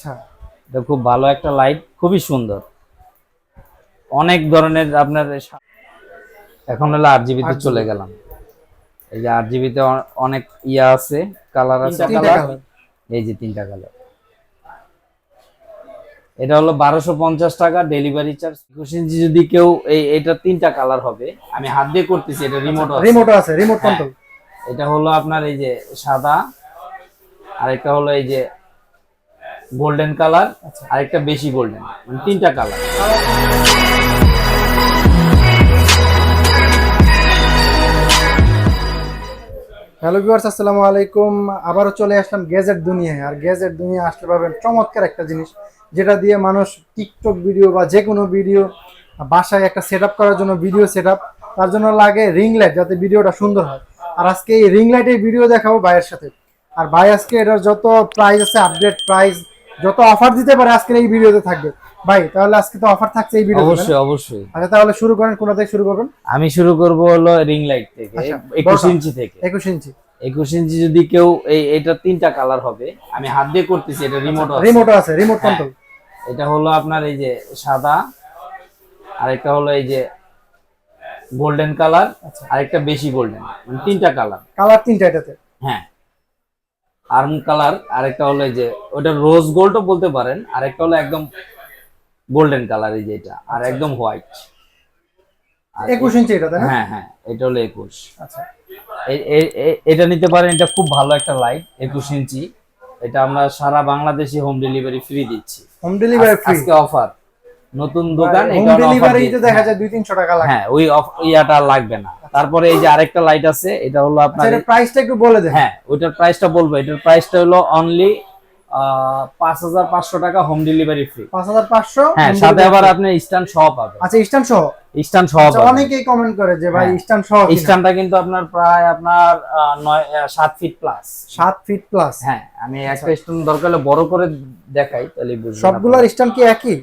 আচ্ছা এটা খুব ভালো একটা লাইট খুবই সুন্দর। অনেক ধরনের আপনার এখন হলো আট জিবিতে চলে গেলাম। এই যে আট জিবিতে অনেক ইয়া আছে কালার আছে। কালার এই যে তিনটা কালার এটা হলো বারোশো পঞ্চাশ টাকা ডেলিভারি চার্জ একুশ ইঞ্চি যদি কেউ এই এটা তিনটা কালার হবে আমি হাত দিয়ে করতেছি এটা রিমোট রিমোট আছে। রিমোট হ্যাঁ। কন্ট্রোল এটা হলো আপনার এই যে সাদা আরেকটা হলো এই যে গোল্ডেন কালার আচ্ছা। আরেকটা বেশি গোল্ডেন মানে তিনটা কালার হ্যালো ভিউয়ার্স আসসালামু আলাইকুম। আবারও চলে আসলাম গ্যাজেট দুনিয়ায়। আর গ্যাজেট দুনিয়া আসলে পাবেন চমৎকার একটা জিনিস, যেটা দিয়ে মানুষ টিকটক ভিডিও বা যে কোনো ভিডিও বাসায় একটা সেট করার জন্য ভিডিও সেট তার জন্য লাগে রিং লাইট যাতে ভিডিওটা সুন্দর হয়। আর আজকে এই রিং লাইটের ভিডিও দেখাবো ভাইয়ের সাথে। আর ভাই আজকে এটার যত প্রাইস আছে আপডেট প্রাইস যত অফার দিতে পারে আজকের এই ভিডিওতে থাকবে। ভাই তাহলে আজকে তো অফার থাকছে এই ভিডিওতে অবশ্যই অবশ্যই। আচ্ছা তাহলে শুরু করেন কোথা থেকে শুরু করবেন? আমি শুরু করব হলো রিং লাইট থেকে আচ্ছা, একুশ বড়টা। ইঞ্চি থেকে। একুশ ইঞ্চি। একুশ ইঞ্চি যদি কেউ এই এটা তিনটা কালার হবে। আমি হাত দিয়ে করতেছি এটা রিমোট আছে রিমোট আছে। রিমোট হ্যাঁ। কন্ট্রোল এটা হলো আপনার এই যে সাদা আরেকটা হলো এই যে গোল্ডেন কালার আচ্ছা। আরেকটা বেশি গোল্ডেন মানে তিনটা কালার কালার তিনটা এটাতে। হ্যাঁ। আর্ম কালার আরেকটা হলো যে ওটা রোজ গোল্ডও বলতে পারেন আরেকটা হলো একদম গোল্ডেন কালার এই যে এটা আর একদম হোয়াইট একুশ ইঞ্চি এটা হ্যাঁ হ্যাঁ এটা হলো একুশ। আচ্ছা। এটা নিতে পারেন এটা খুব ভালো একটা লাইট একুশ ইঞ্চি। এটা আমরা সারা বাংলাদেশে হোম ডেলিভারি ফ্রি দিচ্ছি। হোম ডেলিভারি ফ্রি আজকে অফার নতুন দোকান হোম ডেলিভারিতে দেখা যায় দুই তিনশো টাকা লাগে হ্যাঁ ওই অফ- ইয়াটা লাগবে না। তারপরে এই যে আরেকটা লাইট আছে এটা হলো আপনার আচ্ছা এটা প্রাইসটা একটু বলে দেন। হ্যাঁ ওইটার প্রাইসটা বলব। এটার প্রাইসটা হলো অনলি পাঁচ হাজার পাঁচশো টাকা হোম ডেলিভারি ফ্রি পাঁচ হাজার পাঁচশো হ্যাঁ সাথে আবার আপনি স্ট্যান্ড সহ পাবেন। আচ্ছা স্ট্যান্ড সহ? স্ট্যান্ড সহ আচ্ছা, অনেকেই কমেন্ট করে যে ভাই। স্ট্যান্ড সহ স্ট্যান্ডটা কিন্তু আপনার প্রায় আপনার নয় সাত ফিট প্লাস সাত ফিট প্লাস হ্যাঁ আমি একটা স্ট্যান্ড দরকার হলে বড় করে দেখাই তাহলে বুঝবেন সবগুলোর স্ট্যান্ড কি একই?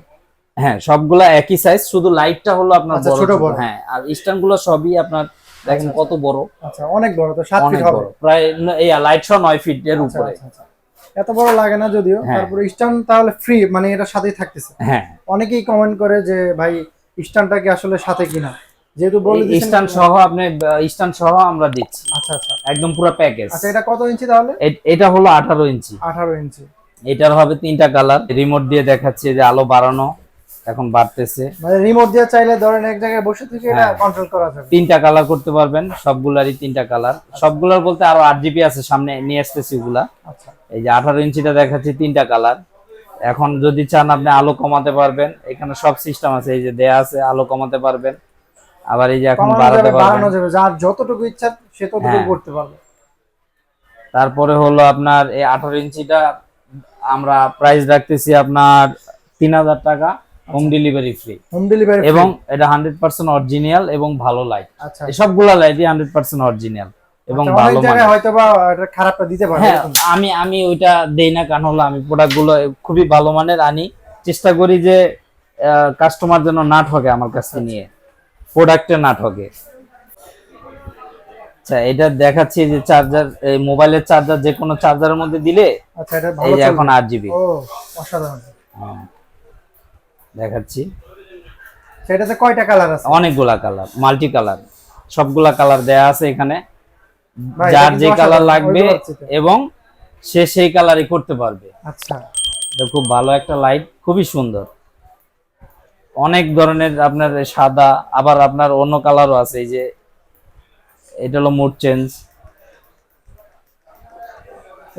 হ্যাঁ সবগুলা একই সাইজ শুধু লাইটটা হলো আপনার আচ্ছা, ছোট ছোট। বড়। হ্যাঁ আর স্ট্যান্ডগুলো সবই আপনার দেখেন কত বড়। আচ্ছা অনেক বড় তো সাত অনেক ফিট হবে। প্রায় এই লাইট সহ নয় ফিট এর আচ্ছা, উপরে। আচ্ছা, আচ্ছা। এত বড় লাগে না যদিও হ্যাঁ। তারপরে স্ট্যান্ড তাহলে ফ্রি মানে এটার সাথেই থাকতেছে। হ্যাঁ। অনেকেই কমেন্ট করে যে ভাই স্ট্যান্ডটা কি আসলে সাথে কিনা? যেহেতু বলে স্ট্যান্ড সহ আপনি স্ট্যান্ড সহ আমরা দিচ্ছি। আচ্ছা আচ্ছা। একদম পুরো প্যাকেজ আচ্ছা এটা কত ইঞ্চি তাহলে? এটা হলো আঠারো ইঞ্চি। আঠারো ইঞ্চি। এটার হবে তিনটা কালার রিমোট দিয়ে দেখাচ্ছে যে আলো বাড়ানো। এখন বাড়তেছে। মানে রিমোট দিয়ে চাইলে ধরেন এক জায়গায় বসে থেকে এটা হ্যাঁ। কন্ট্রোল করা যাবে। তিনটা কালার করতে পারবেন সবগুলারই তিনটা কালার সবগুলার বলতে আরও আট জিবি আছে সামনে নিয়ে আসতেছি ওগুলা। আচ্ছা। এই যে আঠারো ইঞ্চিটা দেখাচ্ছি তিনটা কালার এখন যদি চান আপনি আলো কমাতে পারবেন। এখানে সব সিস্টেম আছে এই যে দেয়া আছে আলো কমাতে পারবেন। আবার এই যে এখন বাড়াতে যাবে বাড়ানো পারবেন যাবে যার যতটুকু ইচ্ছা সে ততটুকু হ্যাঁ। করতে পারবে। তারপরে হলো আপনার এই আঠারো ইঞ্চিটা আমরা প্রাইস রাখতেছি আপনার তিন হাজার টাকা। Home delivery free home delivery এবং এটা হান্ড্রেড পার্সেন্ট অরিজিনাল এবং ভালো লাইট আচ্ছা। সবগুলা লাইটই হান্ড্রেড পার্সেন্ট অরিজিনাল এবং আচ্ছা, ভালো মানের। হয়তো বা এটা খারাপটা দিতে পারে হ্যাঁ আমি আমি ওইটা দেই না কারণ হলো আমি প্রোডাক্টগুলো খুবই ভালো মানের। আনি চেষ্টা করি যে কাস্টমার যেন না ঠকে আমার কাছ থেকে নিয়ে। প্রোডাক্টে না ঠকে। আচ্ছা এটা দেখাচ্ছি যে চার্জার এই মোবাইলের চার্জার যে কোনো চার্জারের মধ্যে দিলে আচ্ছা এটা ভালো এখন চলবে। আট জিবি ও অসাধারণ। দেখাচ্ছি। সেটাতে কয়টা কালার আছে? অনেকগুলা কালার মাল্টি কালার সবগুলা কালার দেয়া আছে এখানে। যার যে কালার লাগবে। এবং সে সেই কালারই করতে পারবে। আচ্ছা। এটা খুব ভালো একটা লাইট খুবই সুন্দর। অনেক ধরনের আপনার সাদা আবার আপনার অন্য কালারও আছে এই যে এটা হলো মুড চেঞ্জ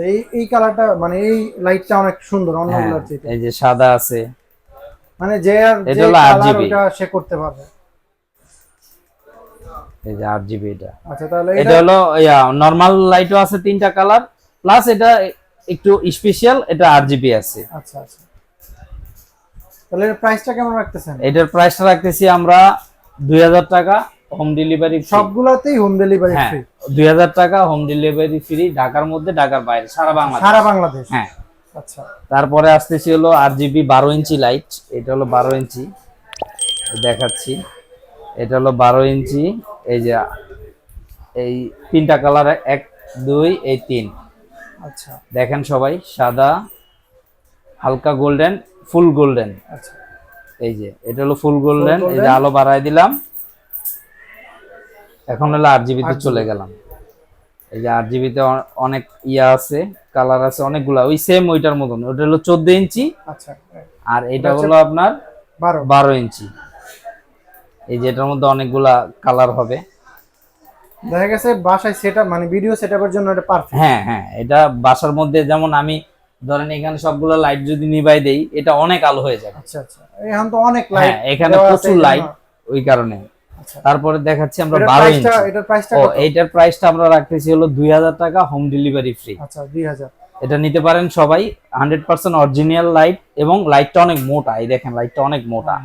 এই এই কালারটা মানে এই লাইটটা অনেক সুন্দর হ্যাঁ অন্যগুলোর চেয়ে এই যে সাদা আছে। মানে যে এটা হলো সে করতে পারবে। এই যে আট জিবি এটা। আচ্ছা তাহলে এটা হলো নর্মাল লাইটও আছে তিনটা কালার প্লাস এটা একটু স্পেশাল এটা আট জিবি আছে। আচ্ছা আচ্ছা। তাহলে এর প্রাইসটা কেমন রাখতেছেন? এটার প্রাইসটা রাখতেছি আমরা দুই হাজার টাকা হোম ডেলিভারি সবগুলোতেই হোম ডেলিভারি ফ্রি দুই হাজার টাকা হোম ডেলিভারি ফ্রি ঢাকার মধ্যে ঢাকার বাইরে সারা বাংলাদেশ। সারা বাংলাদেশ। হ্যাঁ। তারপরে আসতেছি হলো আট জিবি বারো ইঞ্চি লাইট এটা হলো বারো ইঞ্চি। দেখাচ্ছি। এটা হলো বারো ইঞ্চি এই যে এই তিনটা কালার এক দুই এই তিন। আচ্ছা। দেখেন সবাই সাদা হালকা গোল্ডেন ফুল গোল্ডেন আচ্ছা। এই যে এটা হলো ফুল গোল্ডেন এই যে আলো বাড়ায় দিলাম। এখন হলো আট জিবিতে চলে গেলাম। এই যে আট জিবিতে অনেক ইয়া আছে কালার আছে অনেকগুলা। ওই সেম ওইটার মতন। ওটা হলো চোদ্দ ইঞ্চি আচ্ছা আর এটা হলো আপনার বারো। বারো ইঞ্চি। এই যে এটার মধ্যে অনেকগুলা কালার হবে। দেখা গেছে বাসায় সেটআপ মানে ভিডিও সেটআপের জন্য এটা পারফেক্ট হ্যাঁ হ্যাঁ এটা বাসার মধ্যে যেমন আমি ধরেন এখানে সবগুলো লাইট যদি নিভাই দেই এটা অনেক আলো হয়ে যাবে। আচ্ছা আচ্ছা। এখন তো অনেক লাইট হ্যাঁ এখানে প্রচুর লাইট ওই কারণে। তারপরে দেখাচ্ছি আমরা এটার বারো প্রাইসটা ইঞ্চি এটার প্রাইসটা ও এইটার প্রাইসটা আমরা রাখতেছি হলো দুই হাজার টাকা হোম ডেলিভারি ফ্রি আচ্ছা দুই হাজার। এটা নিতে পারেন সবাই হান্ড্রেড পার্সেন্ট অরিজিনাল লাইট এবং লাইটটা অনেক মোটা এই দেখেন লাইটটা অনেক মোটা।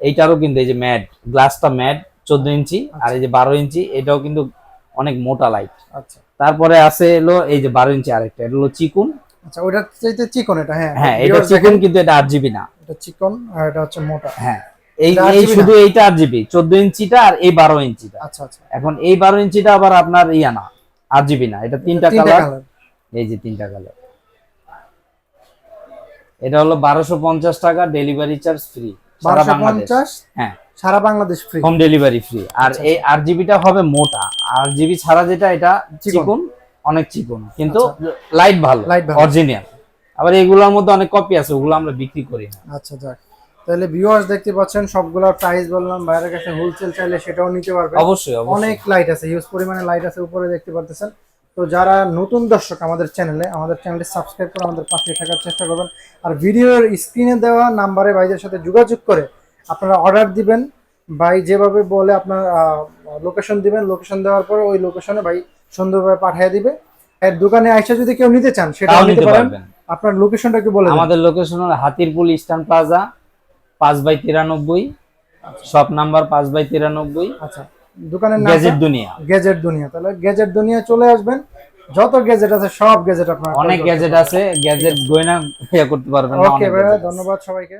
এইটারও কিন্তু এই যে ম্যাট গ্লাসটা ম্যাট চোদ্দ ইঞ্চি আর এই যে বারো ইঞ্চি এটাও কিন্তু অনেক মোটা লাইট আচ্ছা। তারপরে আছে এলো এই যে বারো ইঞ্চি আরেকটা এটা হলো চিকুন। আচ্ছা চাইতে চিকন এটা হ্যাঁ। হ্যাঁ এটা চিকুন কিন্তু এটা আট জিবি না। এটা চিকন আর এটা হচ্ছে মোটা। হ্যাঁ। এই এটা 8 এই শুধু এইটা আট জিবি চোদ্দ ইঞ্চিটা আর এই বারো ইঞ্চিটা। আচ্ছা আচ্ছা। এখন এই বারো ইঞ্চিটা আবার আপনার ইয়া না আট জিবি না এটা তিনটা কালার এই যে তিনটা কালার এটা হলো বারোশো পঞ্চাশ টাকা ডেলিভারি চার্জ ফ্রি সারা বাংলাদেশ। হ্যাঁ। সারা Bangladesh free home delivery free আর আচ্ছা, এই আট জিবিটা হবে মোটা। আর জিবি ছাড়া যেটা এটা চিকন। অনেক চিকন। কিন্তু লাইট ভালো Light ভালো। অরিজিনাল আবার এগুলোর মধ্যে অনেক কপি আছে ওগুলো আমরা বিক্রি করি না। আচ্ছা যাক। তাহলে ভিউয়ার্স দেখতে পাচ্ছেন সবগুলোর প্রাইস বললাম বাইরের কাছে হোলসেল চাইলে সেটাও নিতে পারবে অবশ্যই অনেক লাইট আছে হিউজ পরিমাণে লাইট আছে উপরে দেখতে পারতেছেন। তো যারা নতুন দর্শক আমাদের চ্যানেলে আমাদের চ্যানেলটি সাবস্ক্রাইব করে আমাদের পাশে থাকার চেষ্টা করবেন। আর ভিডিওর স্ক্রিনে দেওয়া নাম্বারে ভাইদের সাথে যোগাযোগ করে আপনারা অর্ডার দিবেন। ভাই যেভাবে বলে আপনার লোকেশন দিবেন লোকেশন দেওয়ার পর ওই লোকেশনে ভাই সুন্দরভাবে পাঠিয়ে দিবে। এর দোকানে আইসা যদি কেউ নিতে চান সেটাও নিতে পারেন। পারবেন। আপনার লোকেশনটা একটু বলে আমাদের লোকেশন হলো হাতিরপুল ইস্টার্ন প্লাজা পাঁচ বাই তিরানব্বই শপ নাম্বার পাঁচ বাই তিরানব্বই আচ্ছা দোকানের নাম গ্যাজেট দুনিয়া। গেজেট দুনিয়া। তাহলে গেজেট দুনিয়া চলে আসবেন। যত গ্যাজেট আছে সব গেজেট আপনার অনেক গ্যাজেট আছে গ্যাজেট গয়না করতে পারবেন ওকে ভাইয়া ধন্যবাদ সবাইকে।